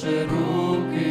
Боже, руки.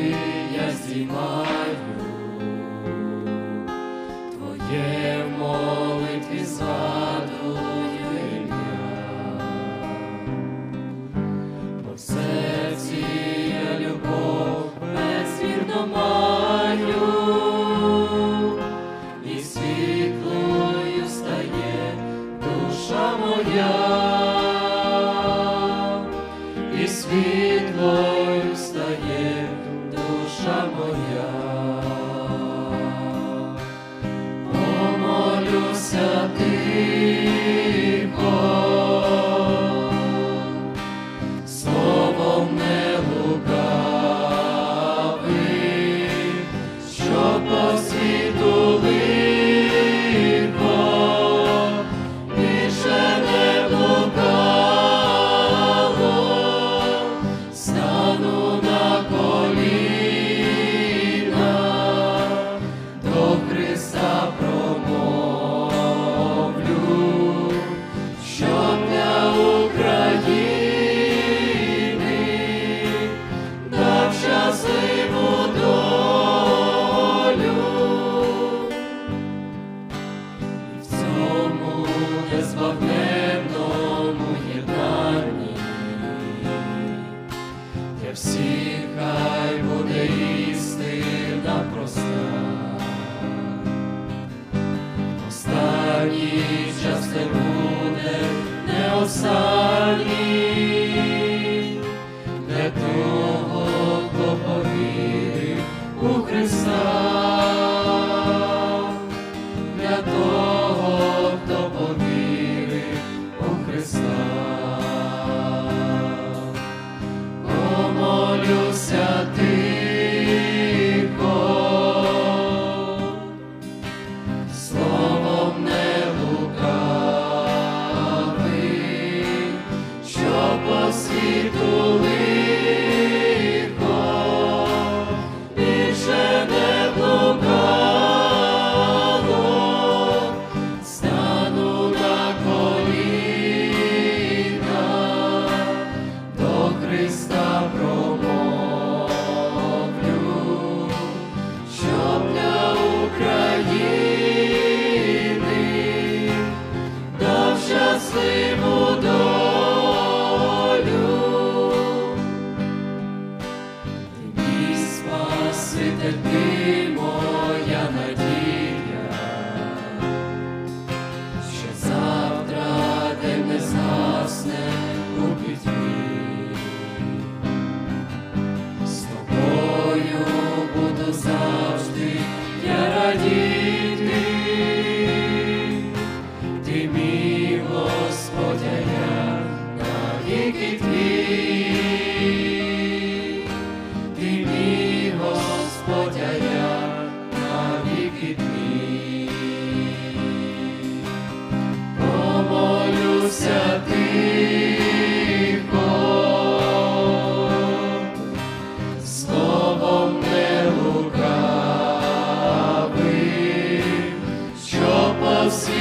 всіх хай буде істина проста, останній час буде, не останній, для того, хто повірив у Христа, для того. молюся ти.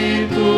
Espírito